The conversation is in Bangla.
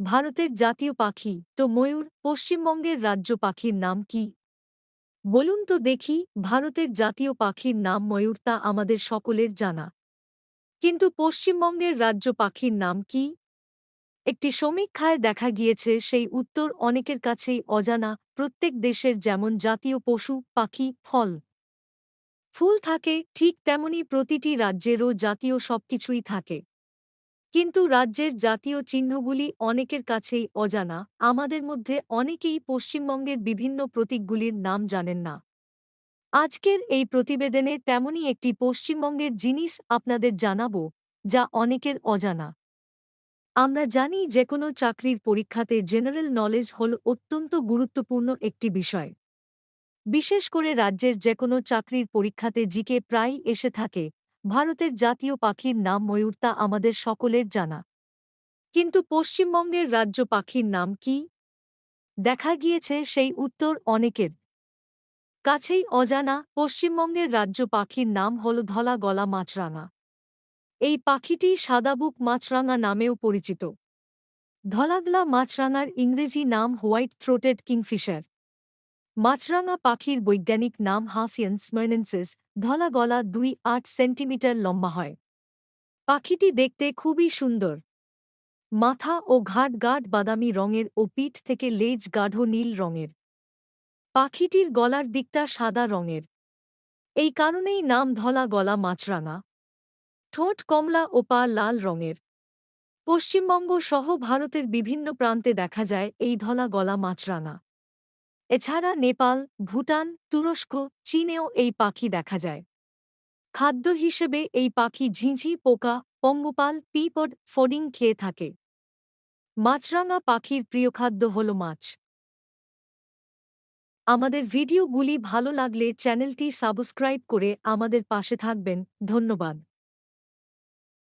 ভারতের জাতীয় পাখি তো ময়ূর, পশ্চিমবঙ্গের রাজ্য পাখির নাম কি? বলুন তো দেখি ভারতের জাতীয় পাখির নাম ময়ূর তা আমাদের সকলের জানা। কিন্তু পশ্চিমবঙ্গের রাজ্য পাখির নাম কি? একটি সমীক্ষায় দেখা গিয়েছে সেই উত্তর অনেকের কাছেই অজানা, প্রত্যেক দেশের যেমন জাতীয় পশু, পাখি, ফল। ফুল থাকে ঠিক তেমনি প্রতিটি রাজ্যেরও জাতীয় সবকিছুই থাকে। কিন্তু রাজ্যের জাতীয় চিহ্নগুলি অনেকের কাছেই অজানা। আমাদের মধ্যে অনেকেই পশ্চিমবঙ্গের বিভিন্ন প্রতীকগুলির নাম জানেন না। আজকের এই প্রতিবেদনে তেমনই একটি পশ্চিমবঙ্গের জিনিস আপনাদের জানাব, যা অনেকের অজানা। আমরা জানি যে কোনো চাকরির পরীক্ষাতে জেনারেল নলেজ হল অত্যন্ত গুরুত্বপূর্ণ একটি বিষয়। বিশেষ করে রাজ্যের যে কোনো চাকরির পরীক্ষাতে জিকে প্রায় এসে থাকে ভারতের জাতীয় পাখির নাম ময়ূর তা আমাদের সকলের জানা। কিন্তু পশ্চিমবঙ্গের রাজ্য পাখির নাম কি? দেখা গিয়েছে সেই উত্তর অনেকের। কাছেই অজানা পশ্চিমবঙ্গের রাজ্য পাখির নাম হল ধলা গলা মাছরাঙা। এই পাখিটি সাদাবুক মাছরাঙা নামেও পরিচিত। ধলাগলা মাছরাঙার ইংরেজি নাম হোয়াইট থ্রোটেড কিংফিশার। মাছরাঙা পাখির বৈজ্ঞানিক নাম হাসিয়ান স্মার্নেন্সিস ধলা গলা দুই আট সেন্টিমিটার লম্বা হয়। পাখিটি দেখতে খুবই সুন্দর। মাথা ও ঘাট গাঢ় বাদামি রঙের ও পিঠ থেকে লেজ গাঢ় নীল রঙের। পাখিটির গলার দিকটা সাদা রঙের। এই কারণেই নাম ধলা গলা মাছরাঙা। ঠোঁট কমলা ও পা লাল রঙের। পশ্চিমবঙ্গ সহ ভারতের বিভিন্ন প্রান্তে দেখা যায় এই ধলা গলা মাছরাঙা। এছাড়া নেপাল, ভুটান, তুরস্ক, চীনেও এই পাখি দেখা যায়। খাদ্য হিসেবে এই পাখি ঝিঁঝি, পোকা, পঙ্গপাল, পিপড, ফডিং খেয়ে থাকে। মাছরাঙা পাখির প্রিয় খাদ্য হল মাছ। আমাদের ভিডিওগুলি ভালো লাগলে চ্যানেলটি সাবস্ক্রাইব করে আমাদের পাশে থাকবেন। ধন্যবাদ।